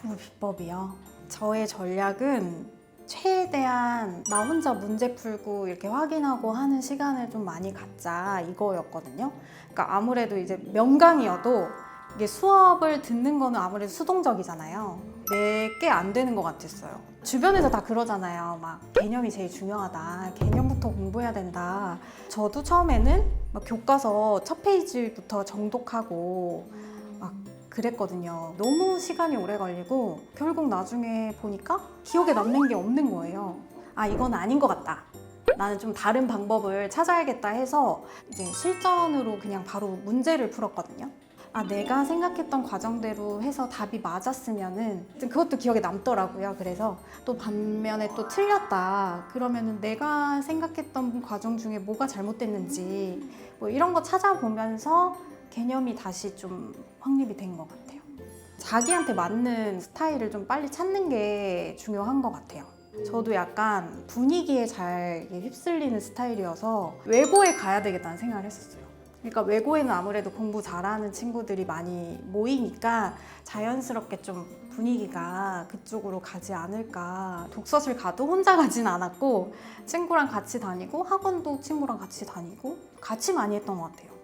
공부 비법이요. 저의 전략은 최대한 나 혼자 문제 풀고 이렇게 확인하고 하는 시간을 좀 많이 갖자 이거였거든요. 그러니까 아무래도 이제 명강이어도 이게 수업을 듣는 거는 아무래도 수동적이잖아요. 내게 안 되는 것 같았어요. 주변에서 다 그러잖아요. 막 개념이 제일 중요하다. 개념부터 공부해야 된다. 저도 처음에는 막 교과서 첫 페이지부터 정독하고 막 그랬거든요. 너무 시간이 오래 걸리고 결국 나중에 보니까 기억에 남는 게 없는 거예요. 아, 이건 아닌 것 같다. 나는 좀 다른 방법을 찾아야겠다 해서 이제 실전으로 그냥 바로 문제를 풀었거든요. 아, 내가 생각했던 과정대로 해서 답이 맞았으면은 그것도 기억에 남더라고요. 그래서 또 반면에 또 틀렸다. 그러면은 내가 생각했던 과정 중에 뭐가 잘못됐는지 뭐 이런 거 찾아보면서 개념이 다시 좀 확립이 된 것 같아요. 자기한테 맞는 스타일을 좀 빨리 찾는 게 중요한 것 같아요. 저도 약간 분위기에 잘 휩쓸리는 스타일이어서 외고에 가야 되겠다는 생각을 했었어요. 그러니까 외고에는 아무래도 공부 잘하는 친구들이 많이 모이니까 자연스럽게 좀 분위기가 그쪽으로 가지 않을까. 독서실 가도 혼자 가진 않았고 친구랑 같이 다니고 학원도 친구랑 같이 다니고 같이 많이 했던 것 같아요.